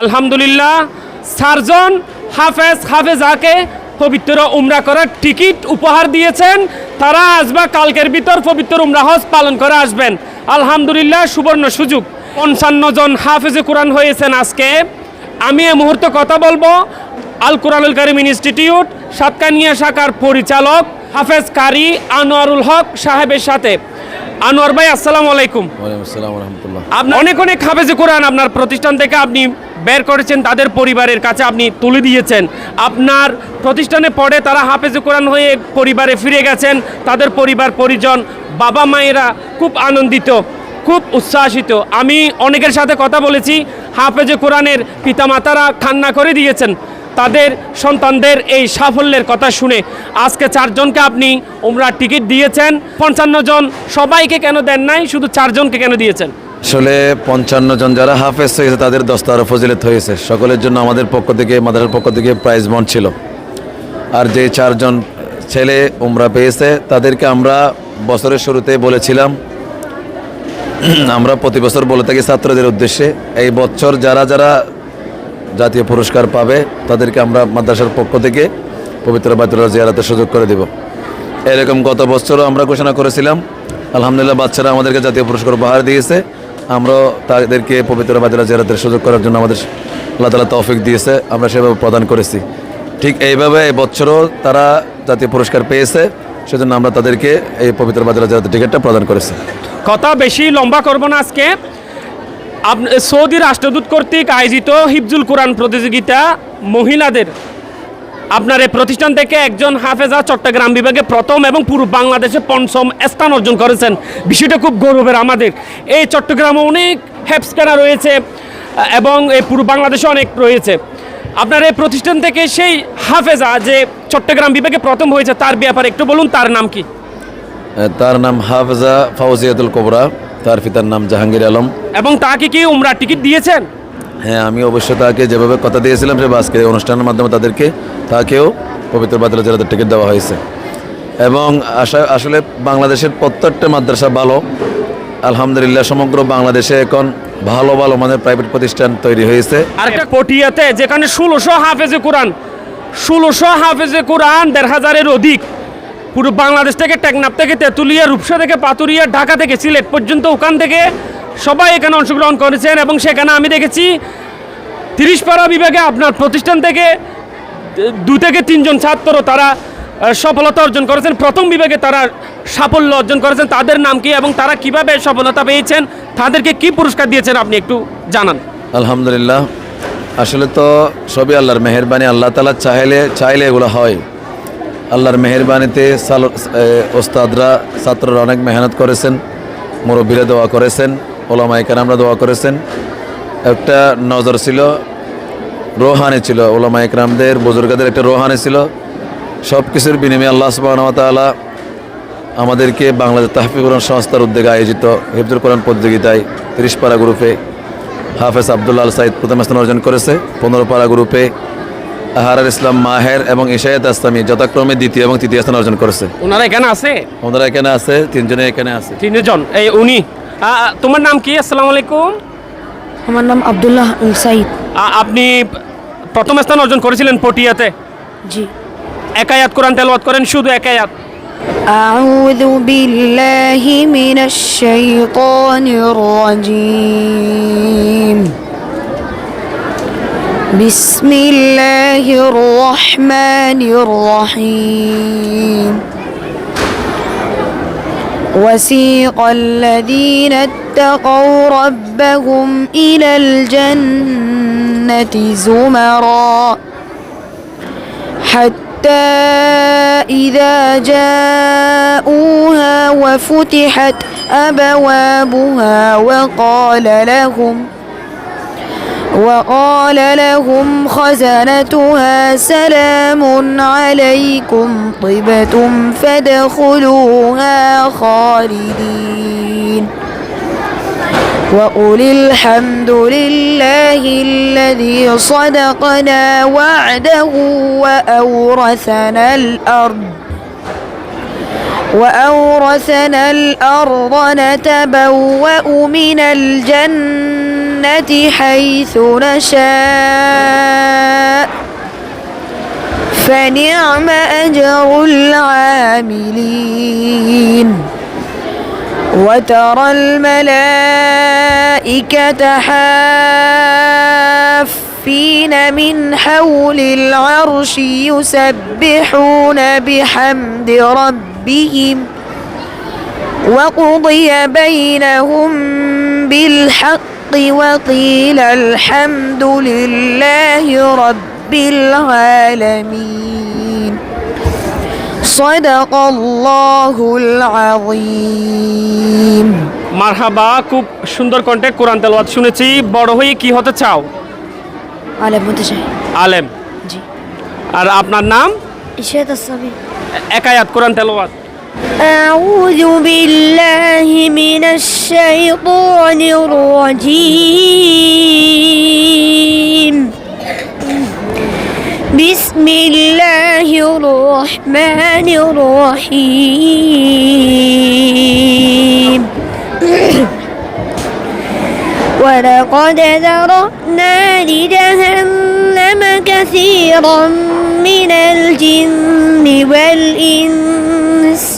আলহামদুলিল্লাহ, সারজন হাফেজ হাফেজাকে পবিত্র উমরা করার টিকিট উপহার দিয়েছেন। তারা আসবা কালকের ভিতর পবিত্র উমরা হজ পালন করে আসবেন। আলহামদুলিল্লাহ, সুবর্ণ সুযোগ। পঞ্চান্ন জন হাফেজে কোরআন হয়েছেন আজকে। আমি এ মুহূর্তে কথা বলব আল কোরআনুল করিম ইনস্টিটিউট সাতকানিয়া শাখার পরিচালক হাফেজ কারি আনোয়ারুল হক সাহেবের সাথে। আনোয়ার ভাই আসসালামু আলাইকুম। আপনার অনেক অনেক হাফেজে কোরআন আপনার প্রতিষ্ঠান থেকে আপনি বের করেছেন তাদের পরিবারের কাছে আপনি তুলে দিয়েছেন। আপনার প্রতিষ্ঠানে পড়ে তারা হাফেজে কোরআন হয়ে পরিবারে ফিরে গেছেন তাদের পরিবার পরিজন বাবা মায়েরা খুব আনন্দিত খুব উচ্ছ্বাসিত। আমি অনেকের সাথে কথা বলেছি হাফেজে কোরআনের পিতামাতারা খান্না করে দিয়েছেন। তাদের সন্তানদের এই সাফল্যের কথা শুনে আজকে চারজনকে আপনি উমরার টিকিট দিয়েছেন। পঞ্চান্ন জন সবাইকে কেন দেন নাই? শুধু চারজনকে কেন দিয়েছেন? আসলে পঞ্চান্ন জন যারা হাফেজ হয়েছে, তাদের দস্তার ফজিলত হয়েছে। সকলের জন্য আমাদের পক্ষ থেকে, মাদারের পক্ষ থেকে প্রাইজ বন্ড ছিল। আর যে চারজন ছেলে উমরা পেয়েছে, তাদেরকে আমরা বছরের শুরুতে বলেছিলাম, আমরা প্রতি বছর বলে থাকি ছাত্রদের উদ্দেশ্যে, এই বছর যারা যারা জাতীয় পুরস্কার পাবে, তাদেরকে আমরা মাদ্রাসার পক্ষ থেকে পবিত্র বাইতুল্লাহ জিয়ারাতের সুযোগ করে দেব। এরকম গত বছরও আমরা ঘোষণা করেছিলাম, আলহামদুলিল্লাহ বাচ্চারা আমাদেরকে জাতীয় পুরস্কার উপহার দিয়েছে। আমরাও তাদেরকে পবিত্র বাইতুল্লাহ জিয়ারাতের সুযোগ করার জন্য আমাদের আল্লাহ তালা তৌফিক দিয়েছে, আমরা সেভাবে প্রদান করেছি। ঠিক এইভাবে এই বছরও তারা জাতীয় পুরস্কার পেয়েছে, সেজন্য আমরা তাদেরকে এই পবিত্র বাইতুল্লাহ জিয়ারাতের টিকিটটা প্রদান করেছি। কথা বেশি লম্বা করব না আজকে। সৌদি রাষ্ট্রদূত কর্তৃক আয়োজিত হিফজুল কোরআন প্রতিযোগিতা মহিলাদের আপনার এই প্রতিষ্ঠান থেকে একজন হাফেজা চট্টগ্রাম বিভাগে প্রথম এবং পুরো বাংলাদেশে পঞ্চম স্থান অর্জন করেছেন। বিষয়টা খুব গৌরবের আমাদের। এই চট্টগ্রামে অনেক হ্যাপসকারা রয়েছে এবং এই পুরো বাংলাদেশে অনেক রয়েছে। আপনার এই প্রতিষ্ঠান থেকে সেই হাফেজা যে চট্টগ্রাম বিভাগে প্রথম হয়েছে, তার ব্যাপারে একটু বলুন, তার নাম কি? তার নাম হাফজা ফাউজিয়াতুল কোবরা। তার পিতার নাম জাহাঙ্গীর আলম। এবং তাকে কি উমরা টিকিট দিয়েছেন? হ্যাঁ আমি অবশ্য তাকে যেভাবে কথা দিয়েছিলাম যে আজকে অনুষ্ঠানের মাধ্যমে তাদেরকে তাকেও পবিত্র বাদলা জেলাতে টিকিট দেওয়া হয়েছে। এবং আশা আসলে বাংলাদেশের প্রত্যেকটা মাদ্রাসা ভালো। আলহামদুলিল্লাহ সমগ্র বাংলাদেশে এখন ভালো ভালো মানের প্রাইভেট প্রতিষ্ঠান তৈরি হয়েছে। আরেকটা পটিয়াতে যেখানে ষোলোশো হাফেজে কোরআন ষোলোশো হাফেজে কোরআন দেড় হাজারের অধিক পুরো বাংলাদেশ থেকে টেকনাপ থেকে তেঁতুলিয়া, রূপসা থেকে পাতুরিয়া, ঢাকা থেকে সিলেট পর্যন্ত ওখান থেকে সবাই এখানে অংশগ্রহণ করেছেন এবং সেখানে আমি দেখেছি তিরিশ পাড়া বিভাগে আপনার প্রতিষ্ঠান থেকে দু থেকে তিনজন ছাত্র তারা সফলতা অর্জন করেছেন। প্রথম বিভাগে তারা সাফল্য অর্জন করেছেন। তাদের নাম কি এবং তারা কীভাবে সফলতা পেয়েছেন, তাদেরকে কি পুরস্কার দিয়েছেন আপনি একটু জানান। আলহামদুলিল্লাহ। আসলে তো সবই আল্লাহর মেহরবানি, আল্লাহ তালা চাইলে চাইলে এগুলো হয়। আল্লাহর মেহরবানিতে সাল- ওস্তাদরা, ছাত্ররা অনেক মেহনত করেছেন, মুরব্বীরা দোয়া করেছেন ওলামা আমরা দোয়া করেছেন। একটা নজর ছিল, রোহানি ছিল ওলামা একরামদের বুজুর্গাদের একটা রোহানি ছিল। সব কিছুর বিনিময়ে আল্লাহ সুবাহতালা আমাদেরকে বাংলাদেশ তাহফি কোরআন সংস্থার উদ্যোগে আয়োজিত হিফজুল কোরআন প্রতিযোগিতায় তিরিশ পাড়া গ্রুপে হাফেজ আবদুল্লাহ সাইদ প্রথম স্থান অর্জন করেছে। পনেরো পাড়া গ্রুপে আহার ইসলাম মাহের এবং ইশায়ত আসলামী যথাক্রমে দ্বিতীয় এবং তৃতীয় স্থান অর্জন করেছে ওনারা এখানে আছে ওনারা এখানে আছে তিনজনে এখানে আছে তিনজন এই উনি আ, আ, তোমার নাম কি আসসালামু আলাইকুম আমার নাম আব্দুল্লাহ আল সাইদ আ, আপনি প্রথম স্থান অর্জন করেছিলেন পটিয়াতে জি একায়াত কোরআন তেলাওয়াত করেন শুধু একায়াত أعوذ بالله من الشيطان الرجيم بسم الله الرحمن الرحيم. وسيق الذين اتقوا ربهم إلى الجنة زمرًا حتى إذا جاءوها وفتحت أبوابها وقال لهم وقال لهم خزنتها سلام عليكم طبتم فادخلوها خالدين. وقل الحمد لله الذي صدقنا وعده وأورثنا الأرض وأورثنا الأرض نتبوأ من الجنة الجنة حيث نشاء. فنعم أجر العاملين. وترى الملائكة حافين من حول العرش يسبحون بحمد ربهم. وقضي بينهم بالحق. وقيل الحمد لله رب العالمين صدق الله العظيم মারহাবা খুব সুন্দর কণ্ঠে কোরআন তেলাওয়াত শুনেছি বড় হয়ে কি হতে চাও على متشاهد আলেম জি আর আপনার নাম إشارة الصبي একায়াত কোরআন তেলাওয়াত أعوذ بالله من الشيطان الرجيم. بسم الله الرحمن الرحيم. ولقد ذرأنا لجهنم كثيرا من الجن والإنس.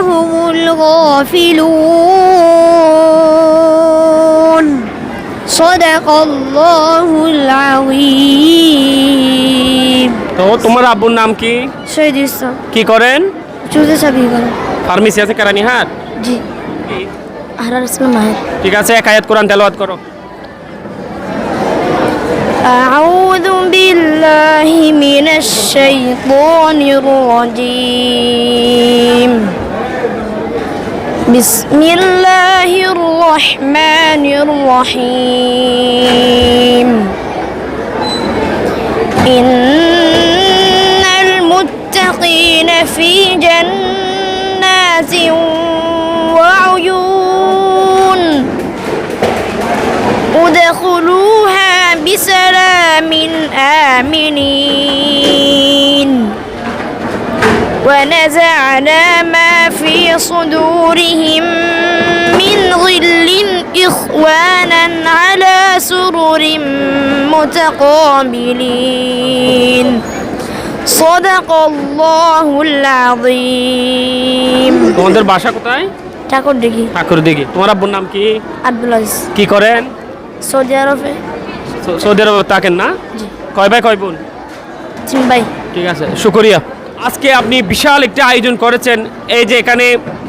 هم الغافلون صدق الله العظيم তো তোমার আব্বুর নাম কি শহীদ ইসলাম কি করেন চুজে চাবি করেন ফার্মেসি আছে কেরানীহাট জি আহরার ইসলাম মাহের ঠিক আছে একায়াত কোরআন তেলাওয়াত করো أعوذ بالله من الشيطان الرجيم. بسم الله الرحمن الرحيم. إن المتقين في جنات وعيون. ادخلوها بسلام آمنين ونزعنا ما في صدورهم من غل إخوانا على سرر متقابلين صدق الله العظيم তোমাদের বাসা কোথায় ঠাকুর দেখি ঠাকুর দিঘি তোমার আব্বুর নাম কি আব্দুল আজিজ কি করেন সৌদি আরবে সৌ- সৌদি আরবে থাকেন না? কয় ভাই কয় বোন? চিম্বাই ঠিক আছে শুকরিয়া। আজকে আপনি বিশাল একটি আয়োজন করেছেন। এই যে এখানে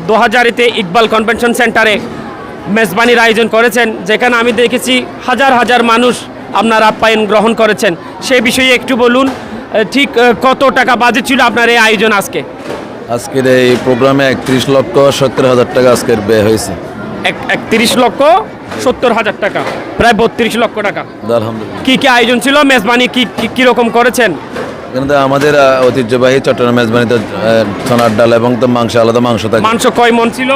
দু হাজারিতে ইকবাল কনভেনশন সেন্টারে মেজবানির আয়োজন করেছেন যেখানে আমি দেখেছি হাজার হাজার মানুষ আপনার আপ্যায়ন গ্রহণ করেছেন। সেই বিষয়ে একটু বলুন ঠিক কত টাকা বাজেট ছিল আপনার এই আয়োজন আজকে? আজকের এই প্রোগ্রামে একত্রিশ লক্ষ সত্তর হাজার টাকা আজকের ব্যয় হয়েছে। একত্রিশ লক্ষ সত্তর হাজার টাকা প্রায় বত্রিশ লক্ষ টাকা। আলহামদুলিল্লাহ। কি কি আয়োজন ছিল? মেজবানি কি কি- কীরকম করেছেন? আমাদের ঐতিহ্যবাহী চট্টগ্রাম মেজবানিতে সোনার ডাল এবং তো মাংস আলাদা মাংস থাকে। মাংস কয় মন ছিল?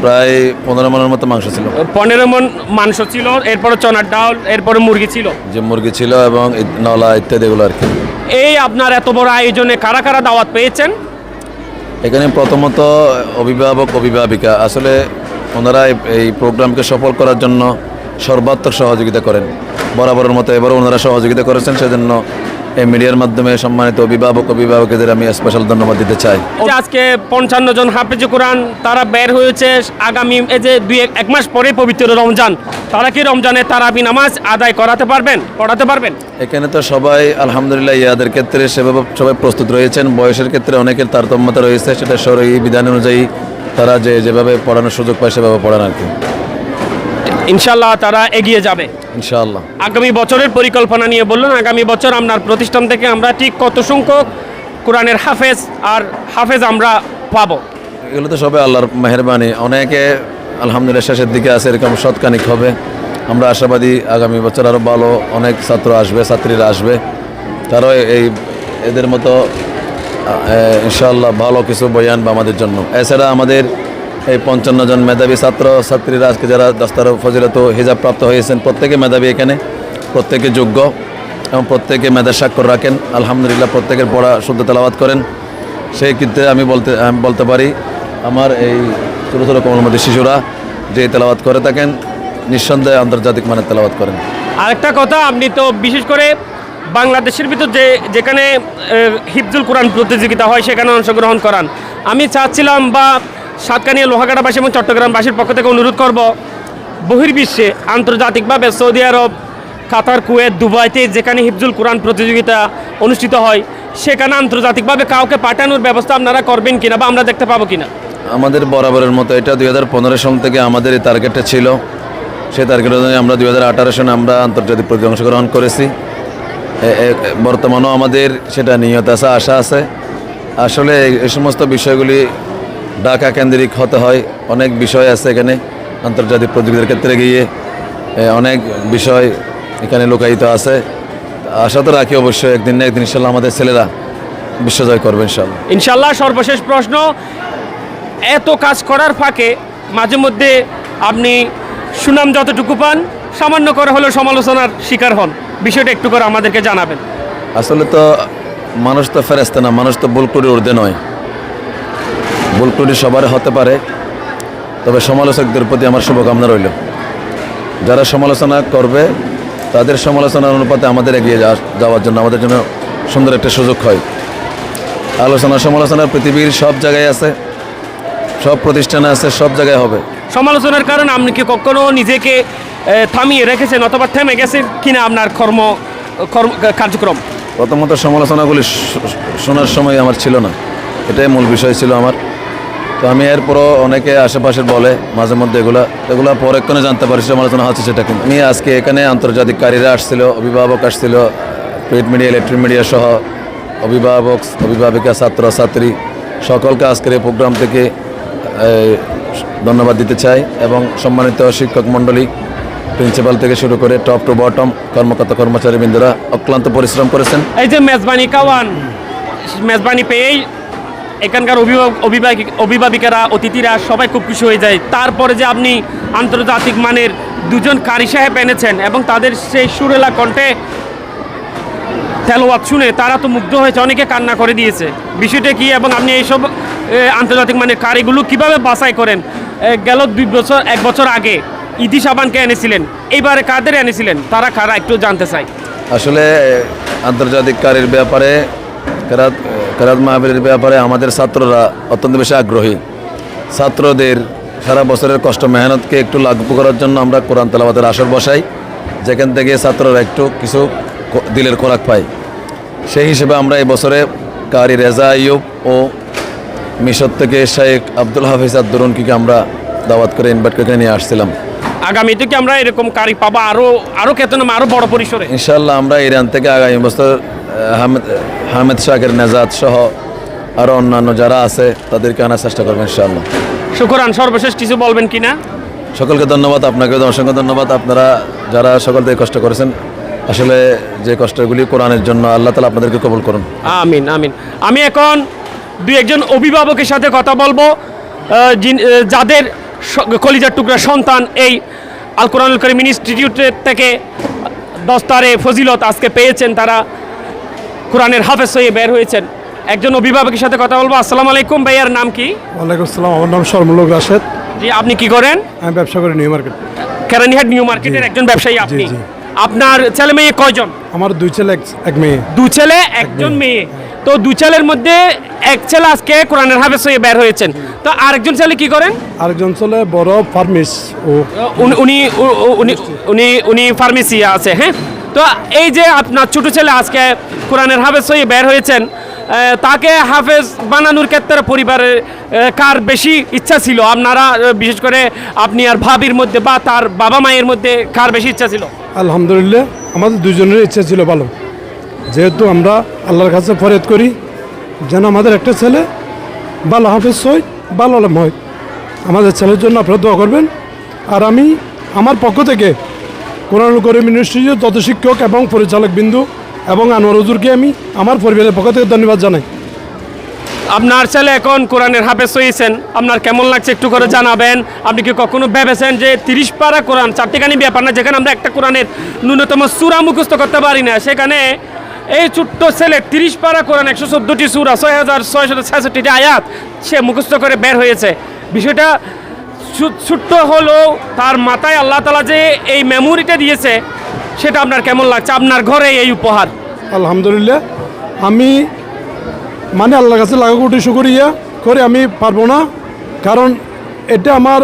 প্রায় পনেরো মনের মতো মাংস ছিল। পনেরো মন মাংস ছিল এরপরে চনার ডাল এরপরে মুরগি ছিল। যে মুরগি ছিল এবং নলা ইত্যাদি এগুলো আর কি। এই আপনার এত বড় আয়োজনে কারা কারা দাওয়াত পেয়েছেন? এখানে প্রথমত অভিভাবক অভিভাবিকা। আসলে ওনারা এই- প্রোগ্রামকে সফল করার জন্য সর্বাত্মক সহযোগিতা করেন। বরাবরের মতো এবারও ওনারা সহযোগিতা করেছেন, সেজন্য এই মিডিয়ার মাধ্যমে সম্মানিত অভিভাবক অভিভাবকদের আমি স্পেশাল ধন্যবাদ দিতে চাই। আজকে পঞ্চান্ন জন হাফেজ কোরআন তারা বের হয়েছে আগামী এই যে দুই এক- মাস পরে পবিত্র রমজান। তারা কি রমজানে তারাবি নামাজ আদায় করাতে পারবেন পড়াতে পারবেন? এখানে তো সবাই আলহামদুলিল্লাহ ইয়াদের ক্ষেত্রে সেভাবে সবাই প্রস্তুত রয়েছেন। বয়সের ক্ষেত্রে অনেকের তারতম্যতা রয়েছে সেটা সরই বিধান অনুযায়ী তারা যে যেভাবে পড়ানোর সুযোগ পায় সেভাবে পড়ান আর কি। ইনশাল্লাহ তারা এগিয়ে যাবে। ইনশাল্লাহ আগামী বছরের পরিকল্পনা নিয়ে বললেন আগামী বছর আপনার প্রতিষ্ঠান থেকে আমরা ঠিক কত সংখ্যক কোরআনের হাফেজ আর হাফেজ আমরা পাবো। এগুলো তো সবাই আল্লাহর মেহরবানি। অনেকে আলহামদুলিল্লাহ শেষের দিকে আছে এরকম সৎকানিক হবে। আমরা আশাবাদী আগামী বছর আরও ভালো অনেক ছাত্র আসবে ছাত্রীরা আসবে। তারাও এই এদের মতো ইনশাল্লাহ ভালো কিছু বয়ান বা আমাদের জন্য। এছাড়া আমাদের এই পঞ্চান্ন জন মেধাবী ছাত্র ছাত্রীরা আজকে যারা দস্তার ফজিলত হিজাব প্রাপ্ত হয়েছেন, প্রত্যেকে মেধাবী এখানে, প্রত্যেকে যোগ্য এবং প্রত্যেকে মেধা স্বাক্ষর রাখেন। আলহামদুলিল্লাহ, প্রত্যেকের পড়া শুদ্ধ তেলাবাদ করেন। সেই ক্ষেত্রে আমি বলতে বলতে পারি, আমার এই ছোটো ছোটো কোমলমতি শিশুরা যে তেলাবাদ করে থাকেন, নিঃসন্দেহে আন্তর্জাতিক মানের তেলাবাদ করেন। আরেকটা কথা, আপনি তো বিশেষ করে বাংলাদেশের ভিতর যে, যেখানে হিফজুল কোরআন প্রতিযোগিতা হয়, সেখানে অংশগ্রহণ করান। আমি চাচ্ছিলাম বা সাতকানিয়া লোহাগাড়াবাসী এবং চট্টগ্রামবাসীর পক্ষ থেকে অনুরোধ করব, বহির্বিশ্বে আন্তর্জাতিকভাবে সৌদি আরব, কাতার, কুয়েত, দুবাইতে যেখানে হিফজুল কোরআন প্রতিযোগিতা অনুষ্ঠিত হয়, সেখানে আন্তর্জাতিকভাবে কাউকে পাঠানোর ব্যবস্থা আপনারা করবেন কিনা বা আমরা দেখতে পাবো কিনা? আমাদের বরাবরের মতো এটা দুই হাজার পনেরো সাল থেকে আমাদের এই টার্গেটটা ছিল। সেই টার্গেট অনুযায়ী আমরা দুই সনে আমরা আন্তর্জাতিক প্রতি অংশগ্রহণ করেছি। বর্তমানেও আমাদের সেটা নিয়ত আছে, আশা আছে। আসলে এই সমস্ত বিষয়গুলি ঢাকা কেন্দ্রিক হতে হয়। অনেক বিষয় আছে এখানে। আন্তর্জাতিক প্রতিযোগিতার ক্ষেত্রে গিয়ে অনেক বিষয় এখানে লুকায়িত আছে। আশা তো রাখি অবশ্যই একদিন না একদিন ইনশাল্লাহ আমাদের ছেলেরা বিশ্বজয় করবে ইনশাল্লাহ। ইনশাল্লাহ সর্বশেষ প্রশ্ন এত কাজ করার ফাঁকে মাঝে মধ্যে আপনি সুনাম যতটুকু পান সামান্য করে হলেও সমালোচনার শিকার হন। বিষয়টা একটু করে আমাদেরকে জানাবেন। আসলে তো মানুষ তো ফেরেস্তে না মানুষ তো ভুল করে ঊর্ধ্বে নয়। ভুল ত্রুটি সবার হতে পারে তবে সমালোচকদের প্রতি আমার শুভকামনা রইল। যারা সমালোচনা করবে তাদের সমালোচনার অনুপাতে আমাদের এগিয়ে যাওয়া- যাওয়ার জন্য আমাদের জন্য সুন্দর একটা সুযোগ হয়। আলোচনা সমালোচনা পৃথিবীর সব জায়গায় আছে সব প্রতিষ্ঠানে আছে সব জায়গায় হবে। সমালোচনার কারণে আপনি কি কখনো নিজেকে থামিয়ে রেখেছেন অথবা থেমে গেছে কিনা আপনার কর্ম কর্ম কার্যক্রম? প্রথমত সমালোচনাগুলি শোনার সময় আমার ছিল না। এটাই মূল বিষয় ছিল আমার। তো আমি এরপরও অনেকে আশেপাশের বলে মাঝে মধ্যে এগুলো এগুলো পরেক্ষণে জানতে পারি সমালোচনা হচ্ছে সেটা কিন্তু। আমি আজকে এখানে আন্তর্জাতিক কারীরা আসছিল, অভিভাবক আসছিল প্রিন্ট মিডিয়া ইলেকট্রিক মিডিয়া সহ, অভিভাবক, অভিভাবিকা ছাত্র ছাত্রী সকলকে আজকের এই প্রোগ্রাম থেকে ধন্যবাদ দিতে চাই এবং সম্মানিত শিক্ষক মণ্ডলী প্রিন্সিপাল থেকে শুরু করে টপ টু বটম কর্মকর্তা কর্মচারী বৃন্দরা অক্লান্ত পরিশ্রম করেছেন। এই যে মেজবানি কাওয়ান, মেজবানি পেয়েই এখানকার অভিভাবক অভিভাবক অভিভাবিকারা, অতিথিরা সবাই খুব খুশি হয়ে যায়। তারপরে যে আপনি আন্তর্জাতিক মানের দুজন কারি সাহেব এনেছেন এবং তাদের সেই সুরেলা কণ্ঠে তেলোয়াত শুনে তারা তো মুগ্ধ হয়েছে, অনেকে কান্না করে দিয়েছে। বিষয়টা কি এবং আপনি এইসব আন্তর্জাতিক মানের কারিগুলো কীভাবে বাছাই করেন? গেল দুই বছর এক বছর আগে ইদি সাবানকে এনেছিলেন। এইবারে কাদের এনেছিলেন? তারা কারা একটু জানতে চাই। আসলে আন্তর্জাতিক কারের ব্যাপারে কেরাত কেরাত মাহবিলের ব্যাপারে আমাদের ছাত্ররা অত্যন্ত বেশি আগ্রহী। ছাত্রদের সারা বছরের কষ্ট মেহনতকে একটু লাগু করার জন্য আমরা কোরআন তেলাবাতের আসর বসাই যেখান থেকে ছাত্ররা একটু কিছু দিলের খোরাক পায়। সেই হিসেবে আমরা এই বছরে কারি রেজা আইয়ুব ও মিশর থেকে শেখ আব্দুল হাফিজ আব্দুরনকিকে আমরা দাওয়াত করে ইনভাইট করে নিয়ে আসছিলাম। আগামীতে কি আমরা এরকম কারি পাবো আরও আরও কেতন আরও বড় পরিসরে? ইনশাল্লাহ আমরা ইরান থেকে আগামী বছর হামেদ হামেদ শাকের নেজাদ সহ আরও অন্যান্য যারা আছে তাদেরকে আনার চেষ্টা করবেন ইনশাল্লাহ শুকরান সর্বশেষ কিছু বলবেন কিনা সকলকে ধন্যবাদ আপনাকে অসংখ্য ধন্যবাদ। আপনারা যারা সকল থেকে কষ্ট করেছেন আসলে যে কষ্টগুলি কোরআনের জন্য আল্লাহ তালা আপনাদেরকে কবল করুন। আমিন আমিন। আমি এখন দুই একজন অভিভাবকের সাথে কথা বলব যাদের কলিজার টুকরা সন্তান এই আল কোরআনুল করিম ইনস্টিটিউটের থেকে দস্তারে ফজিলত আজকে পেয়েছেন তারা। কোরআনের হাফেজ হয়ে বের হয়েছেন। একজন অভিভাবকের সাথে কথা বলব। আসসালামু আলাইকুম ভাইয়ার নাম কি? ওয়ালাইকুম আসসালাম। আমার নাম সরমুলক রাশেদ। জি আপনি কি করেন? আমি ব্যবসা করি নিউ মার্কেট। কেরানিহাট নিউ মার্কেটের একজন ব্যবসায়ী আপনি। আপনার ছেলে মেয়ে কয়জন? আমার দুই ছেলে এক- মেয়ে। দু ছেলে একজন মেয়ে। তো দু ছেলের মধ্যে এক ছেলে আজকে কোরআনের হাফেজ হয়ে বের হয়েছেন। তো আরেকজন ছেলে কি করেন? আরেকজন ছেলে বড় ফার্মিস। ও উনি- উনি উনি উনি ফার্মেসি আছে হ্যাঁ? তো এই যে আপনার ছোটো ছেলে আজকে কোরআনের হাফেজ হয়ে বের হয়েছেন তাকে হাফেজ বানানোর ক্ষেত্রে পরিবারের কার বেশি ইচ্ছা ছিল? আপনারা বিশেষ করে আপনি আর ভাবির মধ্যে বা তার বাবা মায়ের মধ্যে কার বেশি ইচ্ছা ছিল? আলহামদুলিল্লাহ, আমাদের দুজনের ইচ্ছা ছিল ভালো। যেহেতু আমরা আল্লাহর কাছে ফরিয়াদ করি, যেন আমাদের একটা ছেলে ভালো হাফেজ হয়, ভালো আলম হয়। আমাদের ছেলের জন্য আপনারা দোয়া করবেন। আর আমি, আমার পক্ষ থেকে কোরআন করিম ইউনিভার্সিটির তত শিক্ষক এবং পরিচালক বিন্দু এবং আনোয়ার হুজুরকে আমি আমার পরিবারের পক্ষ থেকে ধন্যবাদ জানাই। আপনার ছেলে এখন কোরআনের হাফেজ হয়েছেন আপনার কেমন লাগছে একটু করে জানাবেন? আপনি কি কখনো ভেবেছেন যে তিরিশ পারা কোরআন, চারটিখানি ব্যাপার না, যেখানে আমরা একটা কোরআনের ন্যূনতম সুরা মুখস্থ করতে পারি না, সেখানে এই ছোট্ট ছেলে তিরিশ পারা কোরআন, একশো চোদ্দোটি সুরা, ছয় হাজার ছয়শো ছেষট্টিটি আয়াত সে মুখস্থ করে বের হয়েছে। বিষয়টা ছোট্ট হলেও তার মাথায় আল্লাহ তালা যে এই মেমোরিটা দিয়েছে, সেটা আপনার কেমন লাগছে? আপনার ঘরে এই উপহার? আলহামদুলিল্লাহ। আমি মানে আল্লাহর কাছে লাগা কোটি শুকরিয়া করে আমি পারব না, কারণ এটা আমার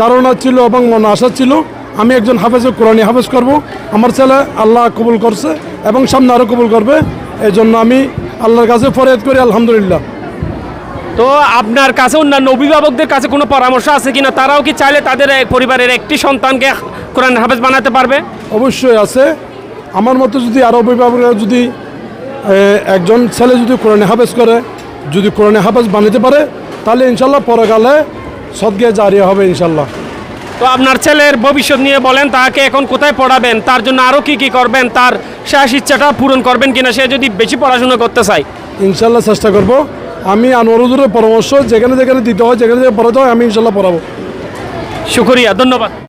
ধারণা ছিল এবং মনে আশা ছিল। আমি একজন হাফেজ কোরআনি হাফেজ করব। আমার ছেলে আল্লাহ কবুল করছে এবং সামনে আরও কবুল করবে। এই জন্য আমি আল্লাহর কাছে ফরিয়াদ করি, আলহামদুলিল্লাহ। তো আপনার কাছে অন্যান্য অভিভাবকদের কাছে কোনো পরামর্শ আছে কিনা? তারাও কি চাইলে তাদের পরিবারের একটি সন্তানকে কোরআন হাফেজ বানাতে পারবে? অবশ্যই আছে। আমার মতো যদি আরও অভিভাবকরা যদি একজন ছেলে যদি কোরআনে হাফেজ করে যদি কোরআনে হাফেজ বানাতে পারে তাহলে ইনশাল্লাহ পরকালে সদগে জারিয়া হবে ইনশাল্লাহ। তো আপনার ছেলের ভবিষ্যৎ নিয়ে বলেন তাকে এখন কোথায় পড়াবেন? তার জন্য আরও কি কি করবেন? তার শেষ ইচ্ছাটা পূরণ করবেন কিনা? সে যদি বেশি পড়াশোনা করতে চায়। ইনশাল্লাহ চেষ্টা করব। আমি অনুরোধের পরামর্শ, যেখানে যেখানে দিতে হয়, যেখানে যেখানে পড়াতে হয়, আমি ইনশাল্লাহ পড়াবো। শুক্রিয়া, ধন্যবাদ।